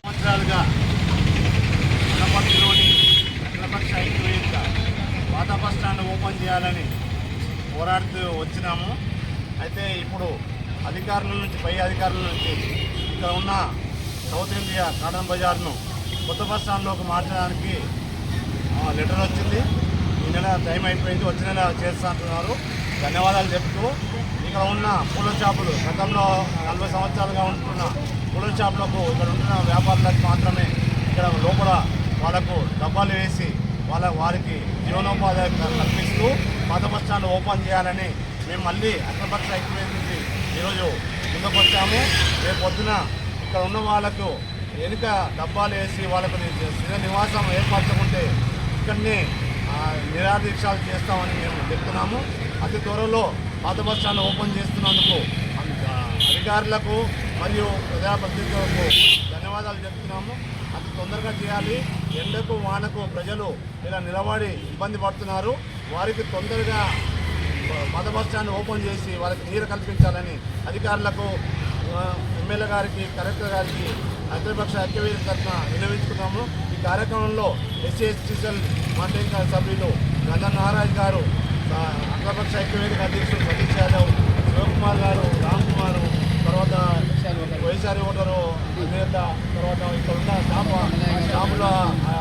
సంవత్సరాలుగా వనపర్తిలోని అఖిలపక్ష ఐక్యవేదిక పాత బస్ స్టాండ్ ఓపెన్ చేయాలని పోరాడుతూ వచ్చినాము. అయితే ఇప్పుడు అధికారుల నుంచి పై అధికారుల నుంచి ఇక్కడ ఉన్న సౌత్ ఇండియా కాటన్ బజార్ను కొత్త బస్ స్టాండ్లోకి మార్చడానికి లెటర్ వచ్చింది. ఈ నెల టైం అయిపోయింది వచ్చిన నెల చేస్తా అంటున్నారు. ధన్యవాదాలు చెప్తూ ఇక్కడ ఉన్న పూల షాపులు గతంలో నలభై సంవత్సరాలుగా ఉంటున్న పూల షాపులకు ఇక్కడ ఉంటున్న వ్యాపారులకు మాత్రమే ఇక్కడ లోపల వాళ్ళకు డబ్బాలు వేసి వాళ్ళ వారికి జీవనోపాధి కల్పిస్తూ పాత బస్ స్టాండ్ ఓపెన్ చేయాలని మేము మళ్ళీ అఖిలపక్ష ఐక్యవేది నుంచి ఈరోజు ముందుకు వచ్చాము రేపు పొద్దున ఇక్కడ ఉన్న వాళ్ళకు వెనుక డబ్బాలు వేసి వాళ్ళకు స్థిర నివాసం ఏర్పరచుకుంటే ఇక్కడనే నిరాదీక్షాలు చేస్తామని మేము చెప్తున్నాము. అతి త్వరలో పాత బస్ స్టాండ్ ఓపెన్ చేస్తున్నందుకు అధికారులకు మరియు ప్రజాప్రతినిధులకు ధన్యవాదాలు చెప్తున్నాము. అతి తొందరగా చేయాలి. ఎండకు వానకు ప్రజలు ఇలా నిలబడి ఇబ్బంది పడుతున్నారు. వారికి తొందరగా మత బస్ స్టాండ్ ఓపెన్ చేసి వాళ్ళకి నీరు కల్పించాలని అధికారులకు ఎమ్మెల్యే గారికి కలెక్టర్ గారికి అఖిలపక్ష ఐక్యవేదిక తరఫున వినవించుకున్నాము ఈ కార్యక్రమంలో ఎస్సీ ఎస్టీసీఎల్ మండలి సభ్యులు గంధర్ నారాయణ గారు ఆ, అఖిలపక్ష ఐక్యవేదిక అధ్యక్షుడు సతీష్ యాదవ్ శివకుమార్ గారు రామ్ కుమార్ తర్వాత వైఎస్ఆర్ ఓటరు అధినేత తర్వాత ఇక్కడ ఉన్న స్టాఫ్ స్టాఫ్ల ఆ,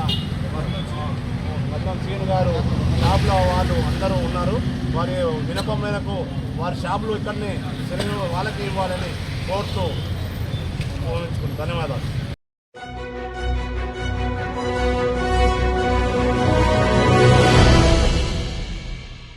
సీన్ గారు షాప్లో వాళ్ళు అందరూ ఉన్నారు. వారి వినపం మేరకు వారి షాపులు ఇక్కడనే శరీరం వాళ్ళకి ఇవ్వాలని కోరుతూ ధన్యవాదాలు.